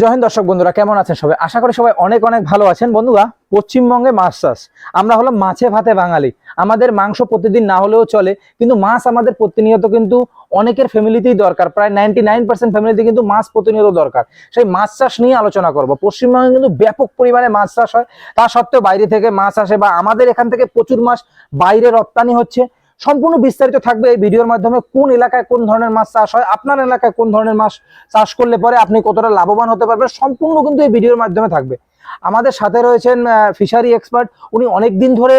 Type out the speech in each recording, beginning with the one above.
জয় হিন্দ দর্শক বন্ধুরা, কেমন আছেন সবাই? আশা করি সবাই অনেক অনেক ভালো আছেন। বন্ধুরা, পশ্চিমবঙ্গে মাছ চাষ। আমরা হলো মাছে ভাতে বাঙালি। আমাদের মাংস প্রতিদিন না হলেও চলে, কিন্তু মাছ আমাদের প্রতিনিয়ত কিন্তু অনেকের ফ্যামিলিতেই দরকার। প্রায় নাইনটি নাইন পার্সেন্ট ফ্যামিলিতে কিন্তু মাছ প্রতিনিয়ত দরকার। সেই মাছ চাষ নিয়ে আলোচনা করব। পশ্চিমবঙ্গে কিন্তু ব্যাপক পরিমাণে মাছ চাষ হয়। তা সত্ত্বেও বাইরে থেকে মাছ আসে বা আমাদের এখান থেকে প্রচুর মাছ বাইরে রপ্তানি হচ্ছে। সম্পূর্ণ বিস্তারিত থাকবে এই ভিডিওর মাধ্যমে কোন এলাকায় কোন ধরনের মাছ চাষ হয় আপনার এলাকায় কোন ধরনের মাছ চাষ করলে পরে আপনি কতটা লাভবান হতে পারবেন সম্পূর্ণ কিন্তু এই ভিডিওর মাধ্যমে থাকবে। আমাদের সাথে রয়েছেন ফিশারি এক্সপার্ট উনি অনেক দিন ধরে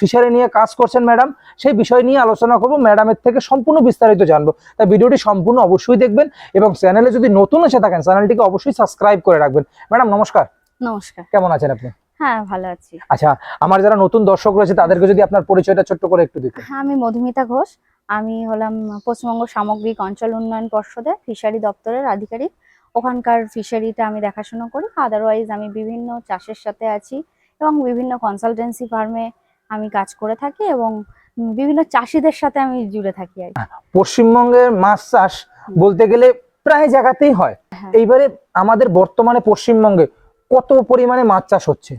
ফিশারি নিয়ে কাজ করছেন ম্যাডাম। সেই বিষয় নিয়ে আলোচনা করব ম্যাডামের থেকে সম্পূর্ণ বিস্তারিত জানব। তাই ভিডিওটি সম্পূর্ণ অবশ্যই দেখবেন এবং চ্যানেলে যদি নতুন এসে থাকেন চ্যানেলটিকে অবশ্যই সাবস্ক্রাইব করে রাখবেন। ম্যাডাম নমস্কার। নমস্কার। কেমন আছেন আপনি? হ্যাঁ ভালো আছি। আচ্ছা আমার যারা নতুন দর্শক রয়েছে তাদেরকে যদি আপনার পরিচয়টা ছোট্ট করে একটু দিতেন। হ্যাঁ আমি মধুমিতা ঘোষ। আমি হলাম পশ্চিমবঙ্গ সামগ্রিক অঞ্চল উন্নয়ন পর্ষদের ফিশারি দপ্তরের আধিকারিক। ওখানকার ফিশারিটা আমি দেখাশোনা করি। আদারওয়াইজ আমি বিভিন্ন চাষের সাথে আছি এবং বিভিন্ন কনসালটেন্সি ফার্মে আমি কাজ করে থাকি এবং বিভিন্ন চাষিদের সাথে আমি জুড়ে থাকি আর পশ্চিমবঙ্গের মাছ চাষ বলতে গেলে প্রায় জায়গাতেই হয়। হ্যাঁ। এইবারে আমাদের বর্তমানে পশ্চিমবঙ্গে কত পরিমাণে মাছ চাষ হচ্ছে?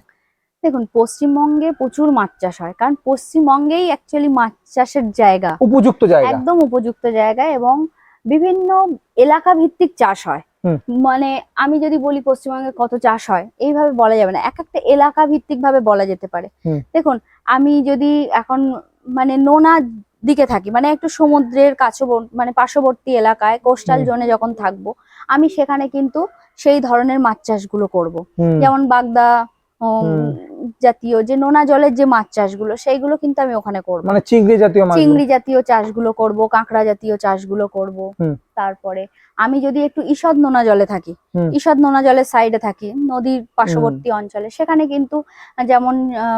দেখুন পশ্চিমবঙ্গে প্রচুর মাছ চাষ হয় কারণ পশ্চিমবঙ্গেই অ্যাকচুয়ালি মাছ চাষের জায়গা। উপযুক্ত জায়গা। একদম উপযুক্ত জায়গা এবং বিভিন্ন এলাকা ভিত্তিক চাষ হয়। মানে আমি যদি বলি পশ্চিমবঙ্গে কত চাষ হয় এইভাবে বলা যাবে না। এক একটা এলাকা ভিত্তিক ভাবে বলা যেতে পারে। দেখুন আমি যদি এখন মানে নোনা দিকে থাকি মানে একটু সমুদ্রের কাছে মানে পার্শ্ববর্তী এলাকায় কোস্টাল জোনে যখন থাকব আমি সেখানে কিন্তু সেই ধরনের মাছ চাষগুলো করব। যেমন বাগদা। জাতীয় যে নোনা জলের যে মাছ চাষগুলো সেইগুলো কিন্তু আমি ওখানে করব। মানে চিংড়ি জাতীয় মাছ চিংড়ি জাতীয় চাষগুলো করব কাঁকড়া জাতীয় চাষগুলো করব। তারপরে আমি যদি একটু ঈষৎ নোনা জলে থাকি। ঈষৎ নোনা জলের সাইডে থাকি নদীর পার্শ্ববর্তী অঞ্চলে সেখানে কিন্তু যেমন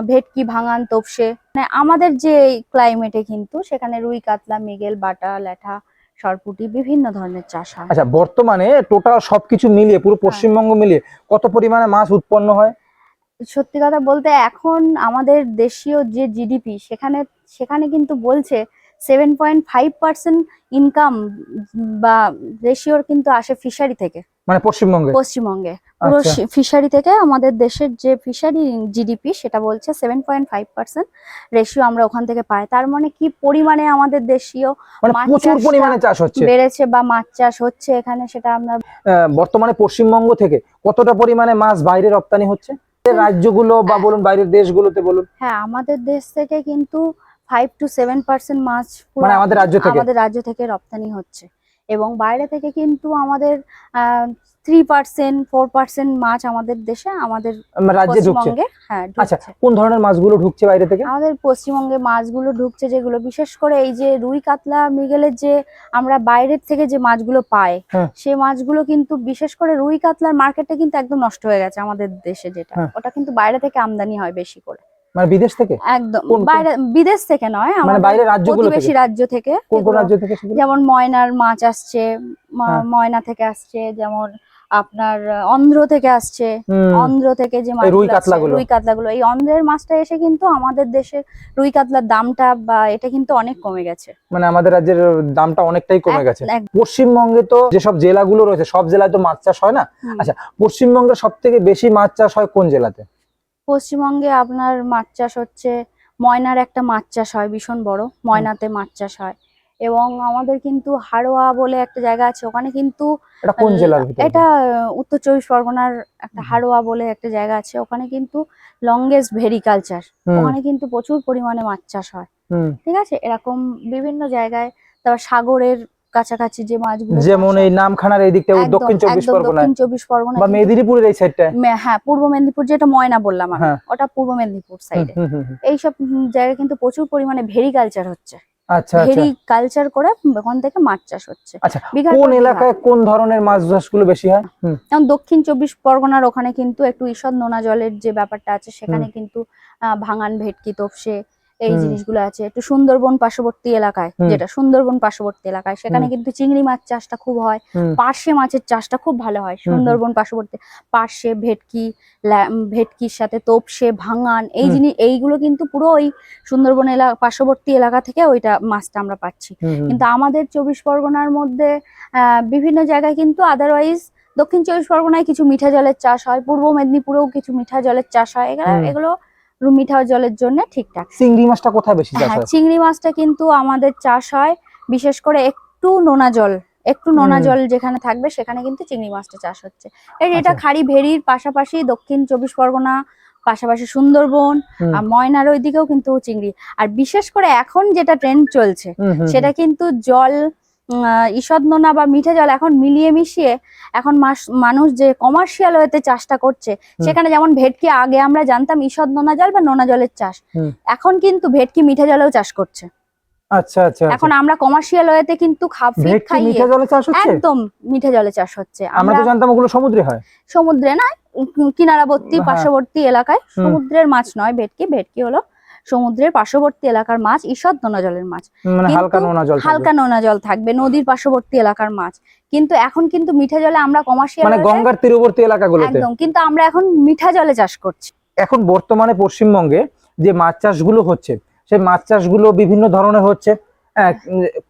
ভেটকি ভাঙান তোপসে মানে আমাদের যে ক্লাইমেটে কিন্তু সেখানে রুই কাতলা মৃগেল বাটা ল্যাঠা সরপুটি বিভিন্ন ধরনের চাষ হয়। আচ্ছা বর্তমানে টোটাল সবকিছু মিলিয়ে পুরো হ্যাঁ। পশ্চিমবঙ্গ মিলিয়ে কত পরিমাণে মাছ উৎপন্ন হয়? সত্যি কথা বলতে এখন আমাদের দেশীয় যে জিডিপি সেখানে সেখানে কিন্তু বলছে seven point five percent income বা রেশিওর কিন্তু আসে ফিশারি থেকে। মানে পশ্চিমবঙ্গে? পশ্চিমবঙ্গে। পুরো আচ্ছা। ফিশারি থেকে আমাদের দেশের যে ফিশারি জিডিপি সেটা বলছে seven point five percent ratio আমরা ওখান থেকে পাই। তার মানে কি পরিমাণে আমাদের দেশীয় মানে প্রচুর পরিমাণে চাষ হচ্ছে। বেড়েছে বা মাছ চাষ হচ্ছে এখানে সেটা আমরা বর্তমানে পশ্চিমবঙ্গ থেকে কতটা পরিমাণে মাছ বাইরে রপ্তানি হচ্ছে? রাজ্যগুলো বা বলুন বাইরের দেশগুলোতে বলুন হ্যাঁ আমাদের দেশ থেকে কিন্তু ফাইভ টু সেভেন পার্সেন্ট মাছ মানে আমাদের রাজ্য থেকে? আমাদের রাজ্য থেকে রপ্তানি হচ্ছে এবং বাইরে থেকে কিন্তু আমাদের থ্রি পার্সেন্ট ফোর পার্সেন্ট মাছ আমাদের দেশে আমাদের রাজ্যে ঢুকছে। পশ্চিমবঙ্গে হ্যাঁ আচ্ছা কোন ধরনের মাছগুলো ঢুকছে বাইরে থেকে? আমাদের পশ্চিমবঙ্গে মাছগুলো ঢুকছে যেগুলো বিশেষ করে এই যে রুই কাতলা মৃগেলের যে আমরা বাইরের থেকে যে মাছগুলো পাই হ্যাঁ। সেই মাছগুলো কিন্তু বিশেষ করে রুই কাতলার মার্কেটটা কিন্তু একদম নষ্ট হয়ে গেছে আমাদের দেশে যেটা। হ্যাঁ। ওটা কিন্তু বাইরে থেকে আমদানি হয় বেশি করে। মানে বিদেশ থেকে? একদম? বাইরে বিদেশ থেকে নয় মানে আমাদের বাইরের রাজ্যগুলো থেকে? রাজ্য থেকে কোন কোন রাজ্য থেকে যেমন ময়নার মাছ আসছে। ময়না থেকে আসছে যেমন আপনার অন্ধ্র থেকে আসছে। অন্ধ্র থেকে যে রুই কাতলাগুলো। রুই কাতলাগুলো। এই অন্ধ্রের মাছটা এসে কিন্তু আমাদের দেশের রুই কাতলার দামটা বা এটা কিন্তু অনেক কমে গেছে। মানে আমাদের রাজ্যের দামটা অনেকটাই কমে গেছে। পশ্চিমবঙ্গে তো যেসব জেলাগুলো রয়েছে সব জেলায় তো মাছ চাষ হয় না? আচ্ছা পশ্চিমবঙ্গে সব থেকে বেশি মাছ চাষ হয় কোন জেলাতে? পশ্চিমবঙ্গে আপনার মাছ চাষ হচ্ছে ময়নার একটা মাছ চাষ হয় ভীষণ বড়। ময়নাতে মাছ চাষ হয়। এবং আমাদের কিন্তু হাড়োয়া বলে একটা জায়গা আছে ওখানে কিন্তু এটা উত্তর চব্বিশ পরগনার একটা। হাড়োয়া বলে একটা জায়গা আছে ওখানে কিন্তু লংগেস্ট ভেরিকালচার হুম, ওখানে কিন্তু প্রচুর পরিমাণে মাছ চাষ হয়। ঠিক আছে? এরকম বিভিন্ন জায়গায় তারপর সাগরের কাছাকাছি যে মাছগুলো যেমন এই নামখানার এই দিকটা দক্ষিণ চব্বিশ দক্ষিণ চব্বিশ পরগনা বা মেদিনীপুরের এই সাইডটায় হ্যাঁ পূর্ব মেদিনীপুর যেটা ময়না বললাম আমি হ্যাঁ। ওটা পূর্ব মেদিনীপুর সাইডে। এইসব জায়গায় কিন্তু প্রচুর পরিমাণে ভেরিকালচার হচ্ছে। আচ্ছা কালচার করে ওখান থেকে মাছ চাষ হচ্ছে। আচ্ছা কোন এলাকায় কোন ধরনের মাছ চাষগুলো বেশি হয়? যেমন দক্ষিণ চব্বিশ পরগনার ওখানে কিন্তু একটু ঈষৎ নোনা জলের যে ব্যাপারটা আছে সেখানে কিন্তু আহ, ভাঙান ভেটকি তোপসে এই। জিনিসগুলো আছে। একটু সুন্দরবন পার্শ্ববর্তী এলাকায় যেটা সুন্দরবন পার্শ্ববর্তী এলাকায় সেখানে কিন্তু চিংড়ি মাছ চাষটা খুব হয়। পার্শে মাছের চাষটা খুব ভালো হয় সুন্দরবন পার্শ্ববর্তী পার্শে ভেটকি ভেটকির সাথে তোপসে ভাঙান এই জিনিস এইগুলো কিন্তু পুরো ওই সুন্দরবন এলাকা পার্শ্ববর্তী এলাকা থেকে ওইটা মাছটা আমরা পাচ্ছি। কিন্তু আমাদের চব্বিশ পরগনার মধ্যে আহ, বিভিন্ন জায়গায় কিন্তু আদারওয়াইজ দক্ষিণ চব্বিশ পরগনায় কিছু মিঠা জলের চাষ হয় পূর্ব মেদিনীপুরেও কিছু মিঠা জলের চাষ হয় এগুলো এগুলো মিঠা জলের জন্য ঠিকঠাক। চিংড়ি মাছটা কোথায় বেশি চাষ হ্যাঁ হয়? চিংড়ি মাছটা কিন্তু আমাদের চাষ হয় বিশেষ করে একটু নোনা জল একটু নোনা জল যেখানে থাকবে সেখানে কিন্তু চিংড়ি মাছটা চাষ হচ্ছে। এই এটা আচ্ছা। খাড়ি ভেরির পাশাপাশি দক্ষিণ চব্বিশ পরগনা পাশাপাশি সুন্দরবন আর ময়নার ওইদিকেও কিন্তু চিংড়ি। আর বিশেষ করে এখন যেটা ট্রেন্ড চলছে সেটা কিন্তু জল ঈষৎ নোনা বা মিঠে জল এখন মিলিয়ে মিশিয়ে এখন মানুষ যে কমার্শিয়াল ওয়েতে চাষটা করছে সেখানে যেমন ভেটকি আগে আমরা জানতাম ঈষৎ নোনা জল বা নোনা জলের চাষ। এখন কিন্তু ভেটকি মিঠে জলেও চাষ করছে। আচ্ছা আচ্ছা আচ্ছা। এখন আমরা কমার্শিয়াল ওয়েতে কিন্তু খাপ ফিট খাইয়ে মিঠা জলে চাষ হচ্ছে? একদম মিঠা জলে চাষ হচ্ছে। আমরা আমরা তো জানতাম ওগুলো সমুদ্রে হয়। সমুদ্রে না কিনারাবর্তী হ্যাঁ। পার্শ্ববর্তী এলাকায় সমুদ্রের মাছ নয় ভেটকি ভেটকি হলো সমুদ্রের পার্শ্ববর্তী এলাকার মাছ ঈষৎ নোনা জলের মাছ। মানে হালকা নোনা জল থাকবে। হালকা নোনা জল থাকবে নদীর পার্শ্ববর্তী এলাকার মাছ। কিন্তু এখন কিন্তু মিঠা জলে আমরা কমার্শিয়াল মানে গঙ্গার তীরবর্তী এলাকাগুলোতে। একদম কিন্তু আমরা এখন মিঠা জলে চাষ করছি। এখন বর্তমানে পশ্চিমবঙ্গে যে মাছ চাষগুলো হচ্ছে সেই মাছ চাষগুলো বিভিন্ন ধরনের হচ্ছে।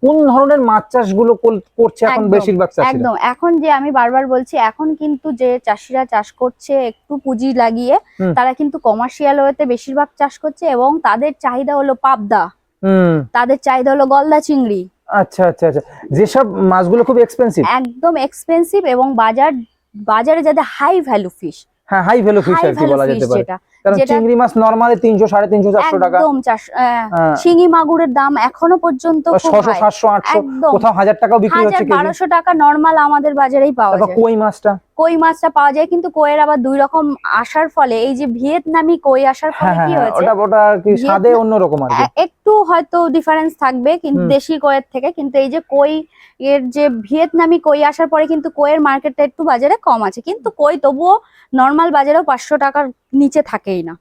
কোন ধরনের মাছ চাষগুলো করছে এখন বেশিরভাগ চাষিরা? একদম। এখন যে আমি বারবার বলছি এখন কিন্তু যে চাষিরা চাষ করছে একটু পুঁজি লাগিয়ে তারা কিন্তু কমার্শিয়াল ওয়েতে বেশিরভাগ চাষ করছে এবং তাদের চাহিদা হলো পাবদা। হুম। তাদের চাহিদা হলো গলদা চিংড়ি। আচ্ছা আচ্ছা আচ্ছা। যেসব মাছগুলো খুব এক্সপেন্সিভ একদম এক্সপেন্সিভ এবং বাজার বাজারে যাদের হাই ভ্যালু ফিশ হ্যাঁ হাই ভ্যালু ফিশ আর কি বলা যেতে পারে। কারণ চিংড়ি মাছ নরমালি তিনশো সাড়ে তিনশো চারশো টাকা। একদম আহ, হ্যাঁ, মাগুরের দাম এখনও পর্যন্ত খুব ছশো high। সাতশো আটশো একদম। কোথাও হাজার টাকাও বিক্রি হচ্ছে কেজি। বারোশো টাকা নর্মাল আমাদের বাজারেই পাওয়া যায়। কই মাছটা? কই মাছটা পাওয়া যায় কিন্তু কইয়ের আবার দুই রকম আসার ফলে এই যে ভিয়েতনামি কই আসার ফলে হ্যাঁ কি হ্যাঁ, হয়েছে? ওটা ওটা কি স্বাদে অন্যরকম আর একটু হয়তো ডিফারেন্স থাকবে কিন্তু দেশি কইয়ের থেকে কিন্তু এই যে কই এর যে ভিয়েতনামি কই আসার পরে কিন্তু কইয়ের মার্কেটটা একটু বাজারে কম আছে। কিন্তু কই তবুও নর্মাল বাজারেও পাঁচশো টাকার নিচে থাকেই না।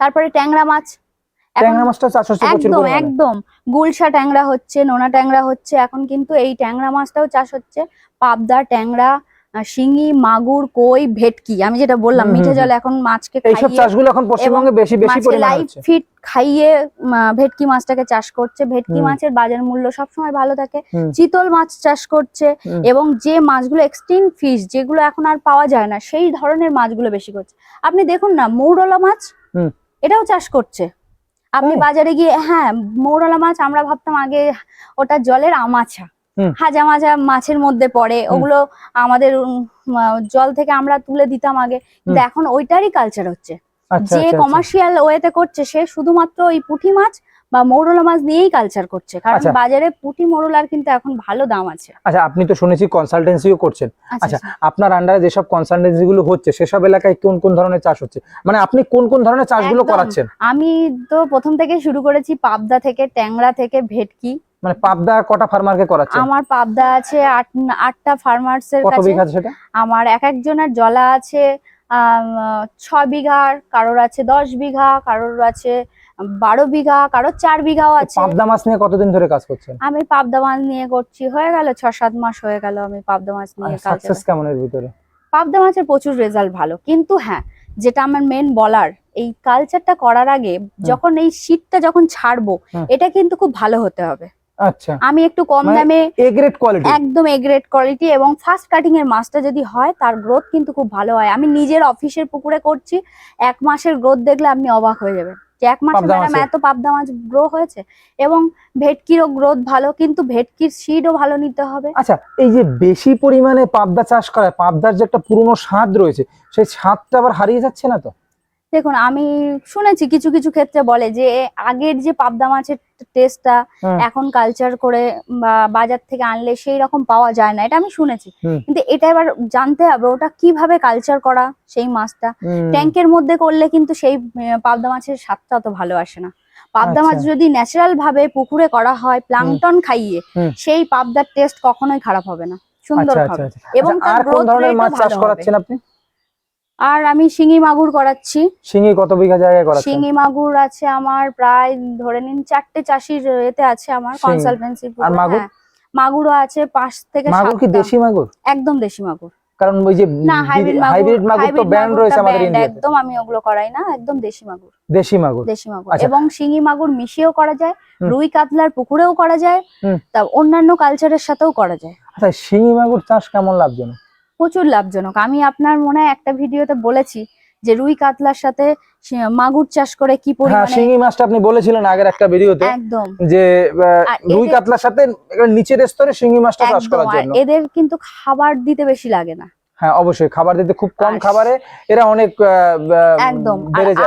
তারপরে ট্যাংরা মাছ। ট্যাংরা মাছটা একদম একদম। গুলশা ট্যাংরা হচ্ছে নোনা ট্যাংরা হচ্ছে এখন কিন্তু এই ট্যাংরা মাছটাও চাষ হচ্ছে। পাবদা ট্যাংরা শিঙি মাগুর কই ভেটকি আমি যেটা বললাম মিঠে। জলে এখন মাছকে এইসব চাষগুলো এখন পশ্চিমবঙ্গে বেশি বেশি পরিমাণে হচ্ছে। ফিট খাইয়ে ভেটকি মাছটাকে চাষ করছে। ভেটকি মাছের বাজার মূল্য সবসময় ভালো থাকে। চিতল মাছ চাষ করছে এবং যে মাছগুলো এক্সট্রিম ফিশ যেগুলো এখন আর পাওয়া যায় না সেই ধরনের মাছগুলো বেশি করছে। আপনি দেখুন না মৌরলা মাছ। এটাও চাষ করছে। আপনি বাজারে গিয়ে হ্যাঁ মৌরলা মাছ আমরা ভাবতাম আগে ওটা জলের আমাছা। হাজা মাজা মাছের মধ্যে পড়ে ওগুলো আমাদের জল থেকে আমরা তুলে দিতাম আগে। কিন্তু এখন ওইটারই কালচার হচ্ছে। আচ্ছা যে আচ্ছা, আচ্ছা কমার্শিয়াল ওয়েতে করছে সে শুধুমাত্র ওই পুঁটি মাছ বা মৌরলা মাছ নিয়েই কালচার করছে। কারণ আচ্ছা। বাজারে পুঁটি মৌরলার কিন্তু এখন ভালো দাম আছে। আচ্ছা আপনি তো শুনেছি কনসালটেন্সিও করছেন। আচ্ছা আপনার আন্ডারে যেসব কনসালটেন্সি গুলো হচ্ছে সেসব এলাকায় কোন কোন ধরনের চাষ হচ্ছে? মানে আপনি কোন কোন ধরনের চাষগুলো করাচ্ছেন? আমি তো প্রথম থেকে শুরু করেছি পাবদা থেকে ট্যাংরা থেকে ভেটকি। মানে পাবদা কটা ফার্মারকে করাচ্ছেন? আমার পাবদা আছে আট আটটা ফার্মার্স এর কত কাছে। বিঘা সেটা? আমার এক একজনের জলা আছে আম, ছ বিঘার কারোর আছে দশ বিঘা কারোর আছে বারো বিঘা কারোর চার বিঘাও আছে। পাবদা মাছ নিয়ে কতদিন ধরে কাজ করছেন? আমি পাবদা মাছ নিয়ে করছি হয়ে গেল ছ সাত মাস হয়ে গেল আমি পাবদা মাছ নিয়ে কাজ সাকসেস কেমন এর ভিতরে? পাবদা মাছের প্রচুর রেজাল্ট ভালো কিন্তু হ্যাঁ যেটা আমার মেন বলার এই কালচারটা করার আগে যখন এই শীতটা যখন ছাড়বো এটা কিন্তু খুব ভালো হতে হবে। আচ্ছা। আমি একটু কম মানে দামে এ গ্রেড কোয়ালিটি একদম এ গ্রেড কোয়ালিটি এবং ফার্স্ট কাটিং এর মাছটা যদি হয় তার গ্রোথ কিন্তু খুব ভালো হয়। আমি নিজের অফিসের পুকুরে করছি এক মাসের গ্রোথ দেখলে আপনি অবাক হয়ে যাবেন। যে এক মাসে ম্যাডাম এত পাবদা মাছ গ্রো হয়েছে এবং ভেটকিরও গ্রোথ ভালো কিন্তু ভেটকির সিডও ভালো নিতে হবে। আচ্ছা এই যে বেশি পরিমাণে পাবদা চাষ করায় পাবদার যে একটা পুরনো স্বাদ রয়েছে সেই স্বাদটা আবার হারিয়ে যাচ্ছে না তো? দেখুন আমি শুনেছি কিছু কিছু ক্ষেত্রে বলে যে আগের যে পাবদা মাছের টেস্টটা এখন কালচার করে বা বাজার থেকে আনলে সেই রকম পাওয়া যায় না এটা আমি শুনেছি। কিন্তু এটা এবার জানতে হবে ওটা কীভাবে কালচার করা সেই মাছটা? ট্যাঙ্কের মধ্যে করলে কিন্তু সেই পাবদা মাছের স্বাদটা অত ভালো আসে না। পাবদা মাছ আচ্ছা। যদি ন্যাচারাল ভাবে পুকুরে করা হয় প্লাংটন খাইয়ে সেই পাবদার টেস্ট কখনোই খারাপ হবে না। সুন্দর আচ্ছা আচ্ছা হবে। এবং তার মাছ চাষ ভালো হবে। আর আমি শিঙি মাগুর করাচ্ছি। শিঙি কত বিঘা জায়গায় করাচ্ছেন? শিঙি মাগুর আছে আমার প্রায় ধরে নিন চারটে চাষির এতে আছে আমার। কনসালটেন্সি আর মাগুর? মাগুরও আছে পাঁচ থেকে মাগুর কি দেশি মাগুর? একদম দেশি মাগুর। কারণ ওই যে না হাইব্রিড মাগুর তো ব্যান্ড রয়েছে আমাদের ইন্ডিয়াতে একদম আমি ওগুলো করাই না একদম দেশি মাগুর। দেশি মাগুর। দেশি মাগুর। আচ্ছা। এবং শিঙি মাগুর মিশিয়েও করা যায় রুই কাতলার পুকুরেও করা যায় তা অন্যান্য কালচারের সাথেও করা যায়। আচ্ছা শিঙি মাগুর চাষ কেমন লাভজনক? প্রচুর লাভজনক। আমি আপনার মনে হয় একটা ভিডিওতে বলেছি যে রুই কাতলার সাথে মাগুর চাষ করে কি হ্যাঁ পরিমাণে শিঙি মাছটা আপনি বলেছিলেন আগের একটা ভিডিওতে একদম। যে রুই কাতলার সাথে নিচের স্তরে শিঙি মাছটা চাষ করার জন্য। এদের কিন্তু খাবার দিতে বেশি লাগে না। হ্যাঁ অবশ্যই খাবার দিতে খুব কম খাবারে এরা অনেক একদম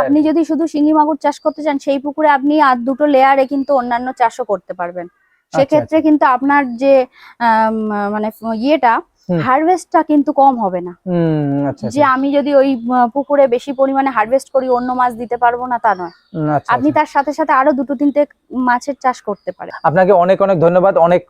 আপনি যদি শুধু শিঙি মাগুর চাষ করতে চান সেই পুকুরে আপনি আর দুটো লেয়ারে কিন্তু অন্যান্য চাষও করতে পারবেন। আচ্ছা, সেক্ষেত্রে কিন্তু আপনার যে মানে ইয়েটা। হারভেস্টটা কিন্তু কম হবে না। হুম আচ্ছা যে আমি যদি ওই পুকুরে বেশি পরিমাণে হারভেস্ট করি অন্য মাছ দিতে পারব না তা নয়। আচ্ছা, আপনি আচ্ছা। তার সাথে সাথে আরও দুটো তিনটে মাছের চাষ করতে পারেন। আপনাকে অনেক অনেক ধন্যবাদ। অনেক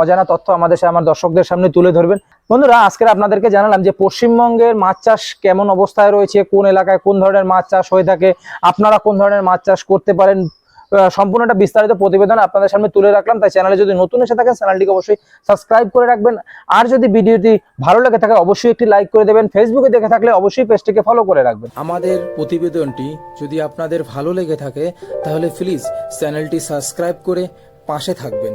অজানা তথ্য আমাদের আমার দর্শকদের সামনে তুলে ধরবেন। বন্ধুরা আজকে আপনাদেরকে জানালাম যে পশ্চিমবঙ্গের মাছ চাষ কেমন অবস্থায় রয়েছে কোন এলাকায় কোন ধরনের মাছ চাষ হয়ে থাকে আপনারা কোন ধরনের মাছ চাষ করতে পারেন আহ, সম্পূর্ণ একটা বিস্তারিত প্রতিবেদন আপনাদের সামনে তুলে রাখলাম। তাই চ্যানেলে যদি নতুন এসে থাকেন চ্যানেলটিকে অবশ্যই সাবস্ক্রাইব করে রাখবেন। আর যদি ভিডিওটি ভালো লাগে থাকে অবশ্যই একটি লাইক করে দেবেন। ফেসবুকে দেখে থাকলে অবশ্যই পেজটিকে ফলো করে রাখবেন। আমাদের প্রতিবেদনটি যদি আপনাদের ভালো লেগে থাকে তাহলে প্লিজ চ্যানেলটি সাবস্ক্রাইব করে পাশে থাকবেন।